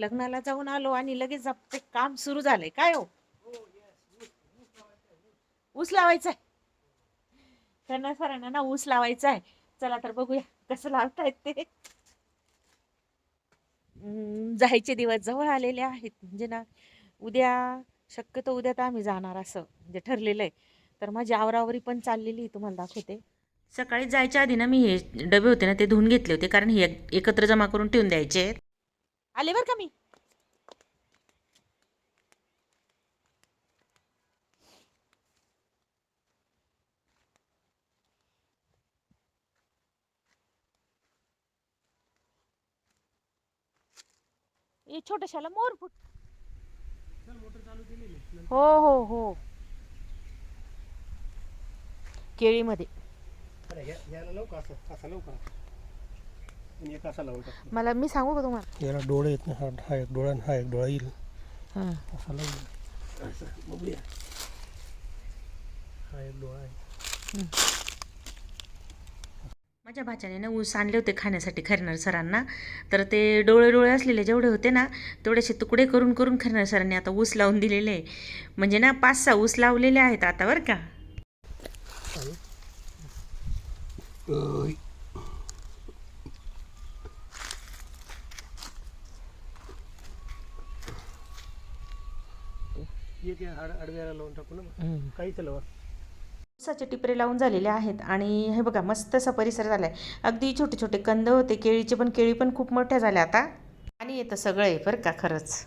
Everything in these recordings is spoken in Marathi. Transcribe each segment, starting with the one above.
लग्नाला जाऊन आलो आणि लगेच ते काम सुरू झालंय काय हो? ऊस लावायचा आहे त्यांना सरांना ना ऊस लावायचा आहे चला तर बघूया कसं लावतायत ते. जायचे दिवस जवळ आलेले आहेत. म्हणजे ना उद्या शक्यतो उद्या तर आम्ही जाणार असं. म्हणजे ठरलेलं आहे. तर माझी आवरावरी पण चाललेली तुम्हाला दाखवते. सकाळी जायच्या आधी ना मी हे डबे होते ना ते धुवून घेतले होते. कारण हे एक- एकत्र जमा करून ठेवून द्यायचे. आले बर का मी. छोट्याशाला मोर फुट. हो हो हो. केळीमध्ये. आणि एक असा लावू टाकतो मला मी सांगू का तुम्हाला? याला डोळे आहेत ना हा हा एक डोळा आणि हा एक डोळा येईल. हां. असा लावू. असं बघूया. हा एक डोळा आहे. माझ्या भाच्याने ना ऊस आणले होते खाण्यासाठी खरणार सरांना. तर ते डोळे डोळे असलेले जेवढे होते ना तेवढेसे तुकडे करून करून खरणार सरांनी आता ऊस लावून दिलेले आहे. म्हणजे ना पाच सहा ऊस लावलेले आहेत आता बरं का? एक या आड आडव्याला लावून टाकू ना काहीच लावा. ऊसाचे टिपरे लावून झालेले आहेत आणि हे बघा मस्त असा परिसर झाला आहे अगदी छोटे छोटे कंद होते केळीचे पण केळी पण खूप मोठ्या झाल्या आता. आणि येतं सगळं आहे बरं का खरंच.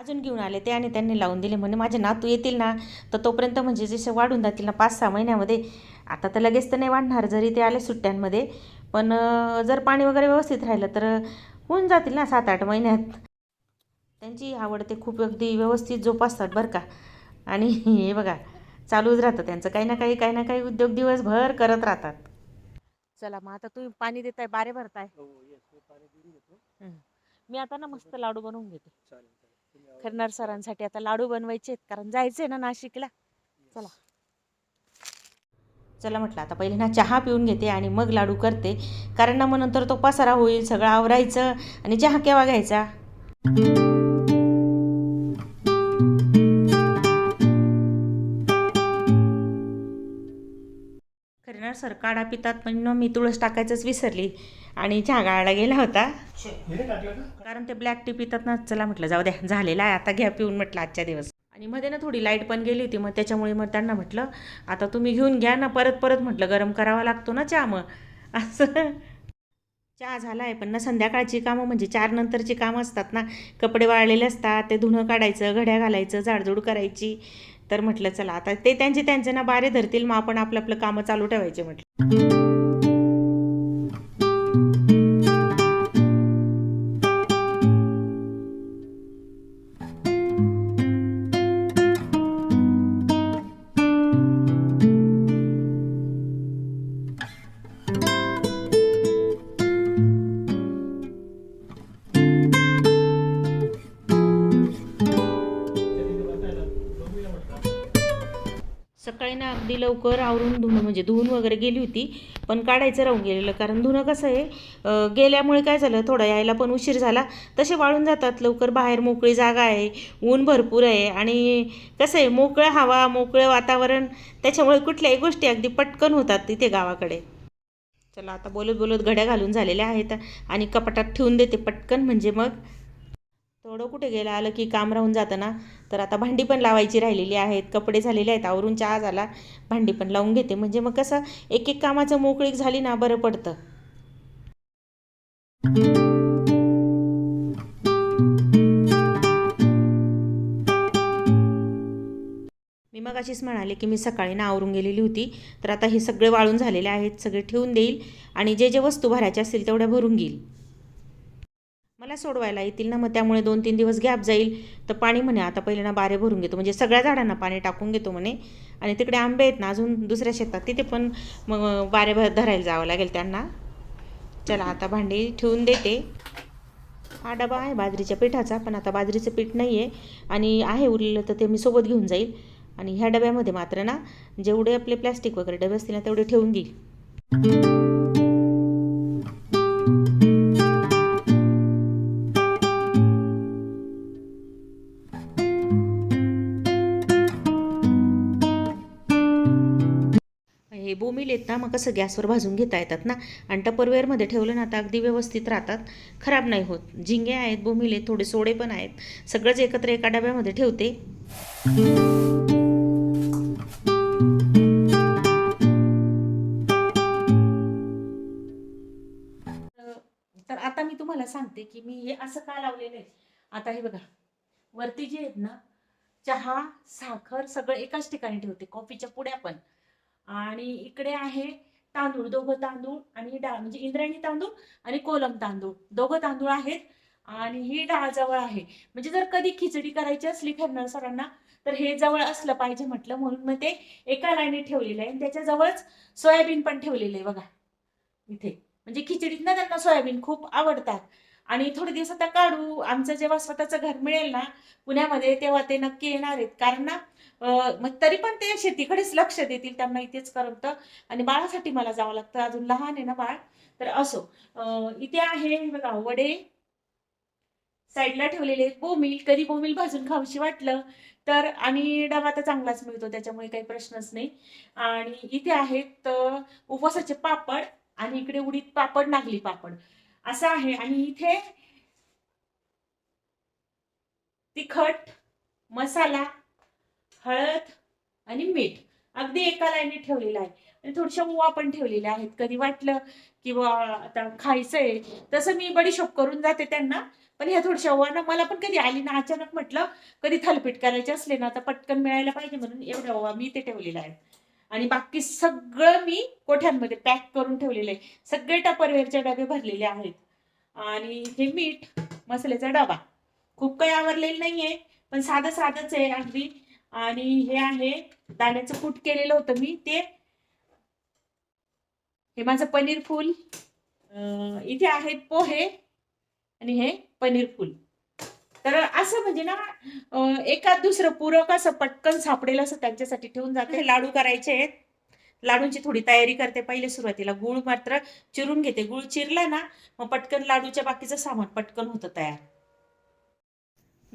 अजून घेऊन आले ते आणि त्यांनी लावून दिले म्हणजे माझे नातू येतील ना तर तोपर्यंत म्हणजे जसे वाढून जातील ना पाच सहा महिन्यामध्ये आता तर लगेच तर नाही वाढणार जरी ते आले सुट्ट्यांमध्ये पण जर पाणी वगैरे व्यवस्थित राहिलं तर होऊन जातील ना सात आठ महिन्यात. त्यांची आवड ते खूप अगदी व्यवस्थित जोपासतात बरं का. आणि हे बघा चालूच राहतं त्यांचं. काही ना काही काही ना काही उद्योग दिवसभर करत राहतात. चला मग आता तुम्ही पाणी देताय बारे भरताय. हो येस मी आता ना मस्त लाडू बनवून घेते. खरणार सरांसाठी आता लाडू बनवायचे आहेत कारण जायचंय ना नाशिकला. चला. चला म्हटलं आता पहिले ना चहा पिऊन घेते आणि मग लाडू करते. कारण ना मग नंतर तो पसारा होईल सगळं आवरायचं आणि चहा केव्हा घ्यायचा? सर काढा पितात पण मी तुळस टाकायचंच विसरली. आणि चहा गाळायला गेला होता. कारण ते ब्लॅक टी पितात ना चला म्हटलं जाऊ द्या झालेला आहे. आता घ्या पिऊन म्हटलं आजच्या दिवस. आणि मध्ये ना थोडी लाइट पण गेली होती मग त्याच्यामुळे मग त्यांना म्हटलं आता तुम्ही घेऊन घ्या ना परत परत म्हटलं गरम करावा लागतो ना चहा मग. असं. चहा झाला आहे पण ना संध्याकाळची कामं म्हणजे चार नंतरची कामं असतात ना. कपडे वाळलेले असतात ते धुणं काढायचं घड्या घालायचं झाडझूड करायची. तर म्हटलं चला आता ते त्यांचे त्यांचे ना बारे धरतील मग आपण आपलं आपलं कामं चालू ठेवायचे म्हटलं. ना अगदी लवकर आवरून धुणं म्हणजे धुवून वगैरे गेली होती पण काढायचं राहून गेलेलं. कारण धुणं कसं आहे गेल्यामुळे काय झालं थोडं यायला पण उशीर झाला. तसे वाळून जातात लवकर बाहेर मोकळी जागा आहे ऊन भरपूर आहे. आणि कसं आहे मोकळं हवा मोकळं वातावरण त्याच्यामुळे कुठल्याही गोष्टी अगदी पटकन होतात तिथे गावाकडे. चला आता बोलत बोलत घड्या घालून झालेल्या आहेत आणि कपाटात ठेवून देते पटकन म्हणजे मग थोडं कुठे गेलं? आलं की काम राहून जातं ना. तर आता भांडी पण लावायची राहिलेली आहेत. कपडे झालेले आहेत. आवरून चहा झाला. भांडी पण लावून घेते. म्हणजे मग कसं? एक एक कामाचं मोकळीक झाली ना बरं पडतं. मी मग अशीच म्हणाले की मी सकाळी ना आवरून गेलेली होती. तर आता हे सगळे वाळून झालेले आहेत. सगळे ठेवून देईल आणि जे जे वस्तू भरायच्या असतील तेवढ्या भरून घेईल. मला सोडवायला येतील ना मग त्यामुळे दोन तीन दिवस गॅप जाईल. तर पाणी म्हणे आता पहिले ना बारे भरून घेतो. म्हणजे सगळ्या झाडांना पाणी टाकून घेतो म्हणे. आणि तिकडे आंबे आहेत ना अजून दुसऱ्या शेतात तिथे पण मग बारे भर धरायला जावं लागेल त्यांना. चला आता भांडी ठेवून देते. हा डबा आहे बाजरीच्या पिठाचा पण आता बाजरीचं पीठ नाही आहे आणि आहे उरलेलं तर ते मी सोबत घेऊन जाईल. आणि ह्या डब्यामध्ये मात्र ना जेवढे आपले प्लॅस्टिक वगैरे डबे असतील ना तेवढे ठेवून देईल मग कसं गॅसवर भाजून घेता येतात ना? आणि टपरवेअरमध्ये ठेवलं ना तर अगदी व्यवस्थित राहतात. खराब नाही होत. झिंगे आहेत बोमिले थोडे सोडे पण आहेत. सगळंच एकत्र एका डब्यामध्ये ठेवते. तर आता मी तुम्हाला सांगते की मी हे असं का लावलेलं आहे? आता हे बघा. वरती जे आहेत ना चहा साखर सगळं एकाच ठिकाणी ठेवते. कॉफीच्या पुड्या पण. आणि इकडे आहे तांदूळ दोघं तांदूळ आणि डाळ म्हणजे इंद्रायणी तांदूळ आणि कोलम तांदूळ. दोघं तांदूळ आहेत आणि ही डाळ जवळ आहे. म्हणजे जर कधी खिचडी करायची असली खरणार सरांना तर हे जवळ असलं पाहिजे म्हटलं. म्हणून मग ते एका लाईनीत ठेवलेलं आहे. आणि त्याच्याजवळच सोयाबीन पण ठेवलेलं आहे बघा. इथे. म्हणजे खिचडीत ना त्यांना सोयाबीन खूप आवडतात. आणि थोडे दिवस आता काढू. आमचं जेव्हा स्वतःचं घर मिळेल ना पुण्यामध्ये तेव्हा ते नक्की येणार आहेत. कारण ना मग तरी पण ते शेतीकडेच लक्ष देतील त्यांना इथेच करमतं. आणि बाळासाठी मला जावं लागतं. अजून लहान आहे ना बाळ. तर असो इथे आहे बघा वडे. साईडला ठेवलेले बोमिल. कधी बोमिल भाजून खाऊशी वाटलं तर आणि डबा तर चांगलाच मिळतो त्याच्यामुळे काही प्रश्नच नाही. आणि इथे आहेत उपवासाचे पापड आणि इकडे उडीद पापड नागली पापड. असं आहे. आणि इथे तिखट मसाला हळद आणि मीठ. अगदी एका लाईनीत ठेवलेला आहे. आणि थोडशा ओवा पण ठेवलेल्या आहेत. कधी वाटलं की आता खायचंय तसं मी बडीशोप करून जाते त्यांना. पण ह्या थोडशा ओवा ना मला पण कधी आली ना अचानक म्हटलं कधी थालपीठ करायचे असले ना तर पटकन मिळायला पाहिजे म्हणून एवढ्या ओवा मी ते ठेवलेला आहे आणि बाकी सगळं मी कोठ्यांमध्ये पॅक करून ठेवलेलं आहे. सगळे टपरवेअरचे डबे भरलेले आहेत. आणि हे मीठ मसाल्याचा डबा. खूप काही आवरलेलं नाहीये पण साधं साधंच आहे अगदी. आणि हे आहे दाण्याचं कूट केलेलं होतं मी ते. हे माझं पनीर फूल. इथे आहेत पोहे आणि हे पनीर फूल. तर असं म्हणजे ना अं, दुसरं पूरक असं पटकन सापडेल असं त्यांच्यासाठी ठेवून जाते. लाडू करायचे आहेत. लाडूंची थोडी तयारी करते पहिले सुरुवातीला. गुळ मात्र चिरून घेते. गुळ चिरला ना मग पटकन लाडूच्या बाकीचं सामान पटकन होतं तयार.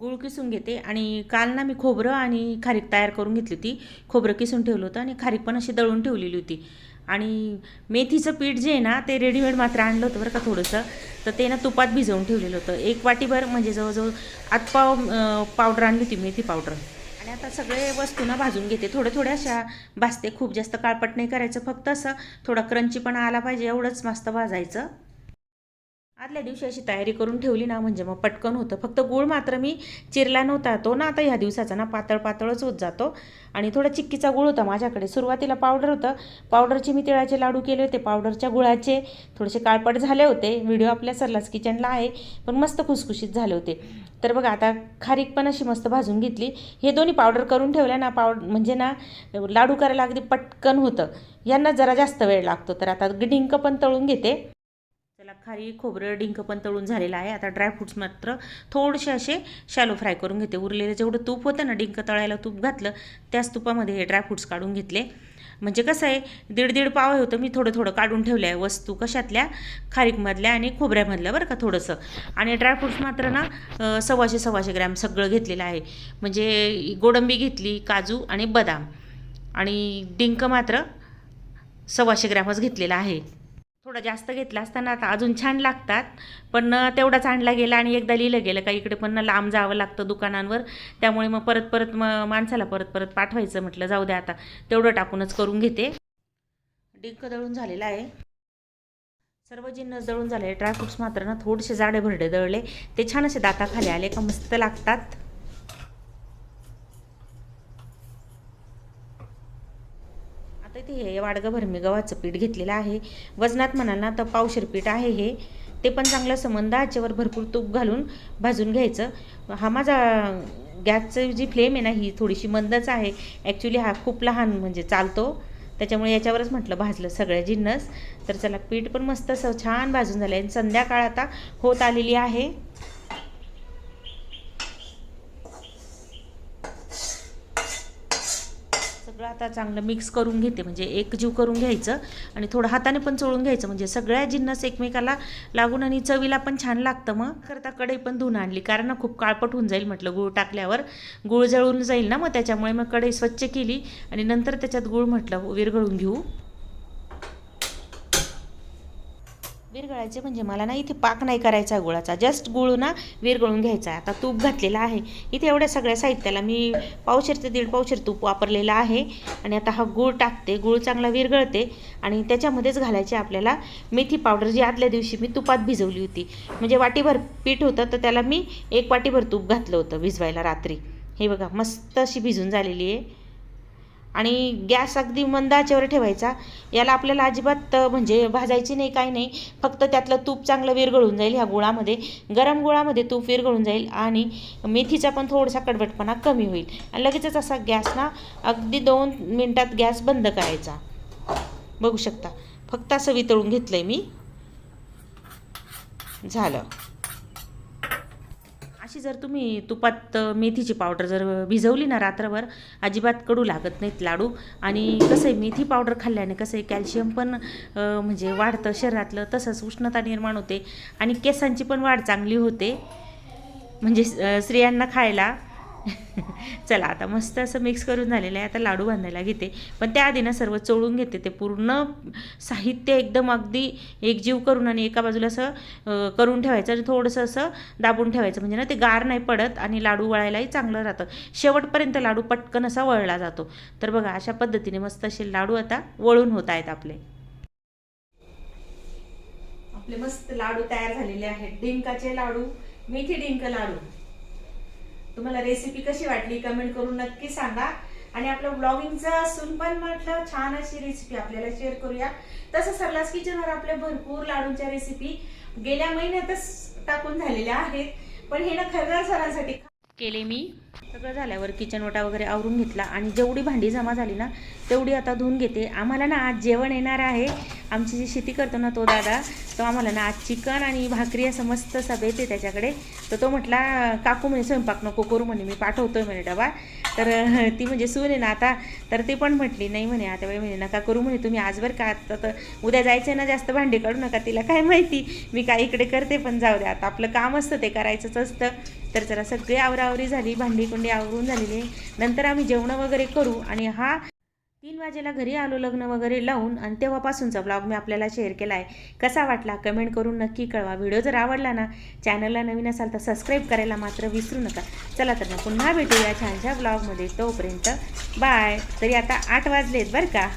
गुळ किसून घेते आणि काल ना मी खोबरं आणि खारीक तयार करून घेतली होती. खोबरं किसून ठेवलं होतं आणि खारीक पण अशी दळून ठेवलेली होती. आणि मेथीचं पीठ जे आहे ना ते रेडीमेड मात्र आणलं होतं बरं का थोडंसं. तर ते ना तुपात भिजवून ठेवलेलं होतं. एक वाटीभर म्हणजे जवळजवळ आतपाव पावडर आणली होती मेथी पावडर आणि आता सगळे वस्तू ना भाजून घेते. थोड्या थोड्या अशा भाजते. खूप जास्त काळपट नाही करायचं. फक्त असं थोडा क्रंची पण आला पाहिजे. एवढंच मस्त भाजायचं. आदल्या दिवशी अशी तयारी करून ठेवली ना म्हणजे मग पटकन होतं. फक्त गूळ मात्र मी चिरला नव्हता तो ना आता ह्या दिवसाचा ना पातळ पातळच होत जातो. आणि थोडा चिक्कीचा गुळ होता माझ्याकडे. सुरुवातीला पावडर होतं. पावडरचे मी तिळाचे लाडू केले होते पावडरच्या गुळाचे. थोडेसे काळपट झाले होते. व्हिडिओ आपल्या सरलास किचनला आहे पण मस्त खुसखुशीत झाले होते. तर बघा आता खारीक पण अशी मस्त भाजून घेतली. हे दोन्ही पावडर करून ठेवल्या ना पावड म्हणजे ना लाडू करायला अगदी पटकन होतं. यांना जरा जास्त वेळ लागतो. तर आता डिंक पण तळून घेते. त्याला खारी खोबरं डिंक पण तळून झालेलं आहे. आता ड्रायफ्रूट्स मात्र थोडेसे असे शॅलो फ्राय करून घेते. उरलेलं जेवढं तूप होतं ना डिंक तळायला तूप घातलं त्याच तुपामध्ये हे ड्रायफ्रूट्स काढून घेतले. म्हणजे कसं आहे दीड दीड पाव होतं मी थोडं थोडं काढून ठेवलं आहे वस्तू कशातल्या? खारीकमधल्या आणि खोबऱ्यामधल्या बरं का थोडंसं. आणि ड्रायफ्रूट्स मात्र ना सव्वाशे सव्वाशे ग्रॅम सगळं घेतलेलं आहे. म्हणजे गोडंबी घेतली काजू आणि बदाम. आणि डिंक मात्र सव्वाशे ग्रॅमच घेतलेला आहे. थोडा जास्त घेतला असताना आता अजून छान लागतात. पण तेवढाच आणला गेला आणि एकदा लिहिलं गेलं का इकडे पण लांब जावं लागतं दुकानांवर. त्यामुळे मग परत परत मग माणसाला परत परत पाठवायचं म्हटलं जाऊ द्या आता. तेवढं टाकूनच करून घेते. डिंक दळून झालेला आहे. सर्व जिन्नस दळून झाले. ड्रायफ्रुट्स मात्र ना थोडेसे जाडे भरडे दळले. ते छान असे दाताखाली आले का मस्त लागतात. आता इथे हे वाडगं भरमी गव्हाचं पीठ घेतलेलं आहे. वजनात म्हणाल ना तर पावशेर पीठ आहे हे. ते पण चांगलं संबंध आचेवर भरपूर तूप घालून भाजून घ्यायचं. हा माझा गॅसची जी फ्लेम आहे ना ही थोडीशी मंदच आहे. ॲक्च्युली हा खूप लहान म्हणजे चालतो. त्याच्यामुळे याच्यावरच म्हटलं भाजलं सगळ्या जिन्नस. तर चला पीठ पण मस्त असं छान भाजून झालं आणि संध्याकाळ आता होत आलेली आहे. सगळं आता चांगलं मिक्स करून घेते. म्हणजे एकजीव करून घ्यायचं आणि थोडं हाताने पण चोळून घ्यायचं. म्हणजे सगळ्या जिन्नस एकमेकाला लागून आणि चवीला पण छान लागतं मग. करता कढई पण धुवून आणली. कारण ना खूप काळपट होऊन जाईल म्हटलं गूळ टाकल्यावर. गूळ जळून जाईल ना मग त्याच्यामुळे मग कढई स्वच्छ केली आणि नंतर त्याच्यात गूळ म्हटलं विरघळून घेऊ. विरगळायचे म्हणजे मला ना इथे पाक नाही करायचा गुळाचा जस्ट गुळ ना विरगळून घ्यायचा. आहे आता तूप घातलेला आहे. इथे एवढ्या सगळ्या साहित्याला मी पावशेर ते दीड पावशेर तूप वापरलेलं आहे. आणि आता हा गूळ टाकते गूळ चांगला विरगळते आणि त्याच्यामध्येच घालायचे आपल्याला मेथी पावडर जी आदल्या दिवशी मी तुपात भिजवली होती. म्हणजे वाटीभर पीठ होतं तर त्याला मी एक वाटीभर तूप घातलं होतं भिजवायला रात्री. हे बघा मस्त अशी भिजून झालेली आहे. आणि गॅस अगदी मंद आचेवर ठेवायचा. याला आपल्याला अजिबात म्हणजे भाजायची नाही काही नाही. फक्त त्यातलं तूप चांगलं विरघळून जाईल ह्या गुळामध्ये. गरम गुळामध्ये तूप विरघळून जाईल आणि मेथीचा पण थोडासा कडवटपणा कमी होईल. आणि लगेचच असा गॅस ना अगदी दोन मिनटात गॅस बंद करायचा. बघू शकता. फक्त असं वितळून घेतलं आहे मी. झालं. अशी जर तुम्ही तुपात मेथीची पावडर जर भिजवली ना रात्रभर अजिबात कडू लागत नाहीत लाडू. आणि कसं आहे मेथी पावडर खाल्ल्याने कसं आहे कॅल्शियम पण म्हणजे वाढतं शरीरातलं तसंच उष्णता निर्माण होते. आणि केसांची पण वाढ चांगली होते. म्हणजे स्त्रियांना खायला चला आता मस्त असं मिक्स करून झालेलं आहे. आता लाडू बांधायला घेते. पण त्याआधी ना सर्व चोळून घेते ते पूर्ण साहित्य एकदम अगदी एकजीव करून आणि एका बाजूला असं करून ठेवायचं आणि थोडंसं असं दाबून ठेवायचं. म्हणजे ना ते गार नाही पडत आणि लाडू वळायलाही चांगलं राहतं. शेवटपर्यंत लाडू पटकन असा वळला जातो. तर बघा अशा पद्धतीने मस्त असे लाडू आता वळून होत आहेत आपले. आपले मस्त लाडू तयार झालेले आहेत. डिंकाचे लाडू मेथी डिंक लाडू. तुम्हाला रेसिपी कशी वाटली कमेंट करून नक्की सांगा. आणि आपलं ब्लॉगिंगचं असून पण म्हटलं छान अशी रेसिपी आपल्याला शेअर करूया. तसं सरलास किचनवर आपल्या भरपूर लाडूच्या रेसिपी गेल्या महिन्यातच टाकून झालेल्या आहेत. पण हे ना खरं सरांसाठी केले मी. सगळं झाल्यावर किचन ओटा वगैरे आवरून घेतला आणि जेवढी भांडी जमा झाली ना तेवढी आता धुवून घेते. आम्हाला ना आज जेवण येणार आहे. आमची जी शेती करतो ना तो दादा तो आम्हाला ना आज चिकन आणि भाकरी असं मस्त सब येते त्याच्याकडे. तर तो म्हटला काकू म्हणे स्वयंपाक नको करू म्हणे मी पाठवतोय म्हणे डबा. तर ती म्हणजे सून आहे ना आता. तर ती पण म्हटली नाही म्हणे आता बाई म्हणे नका करू म्हणे तुम्ही आजवर का आता तर उद्या जायचं ना जास्त भांडी काढू नका तिला काय माहिती मी काय इकडे करते पण जाऊ द्या आता आपलं काम असतं ते करायचंच असतं. तर जरा सगळी आवरावरी झाली भांडी कुंडी आवरून झालेली आहे. नंतर आम्ही जेवणं वगैरे करू आणि हा तीन वाजेला घरी आलो लग्न वगैरे लावून आणि तेव्हापासूनचा ब्लॉग मी आपल्याला शेअर केला आहे. कसा वाटला? कमेंट करून नक्की कळवा. व्हिडिओ जर आवडला ना चॅनलला नवीन असाल तर सबस्क्राईब करायला मात्र विसरू नका. चला तर मग पुन्हा भेटूया छानशा ब्लॉगमध्ये तोपर्यंत बाय तरी आता आठ वाजलेत बरं का.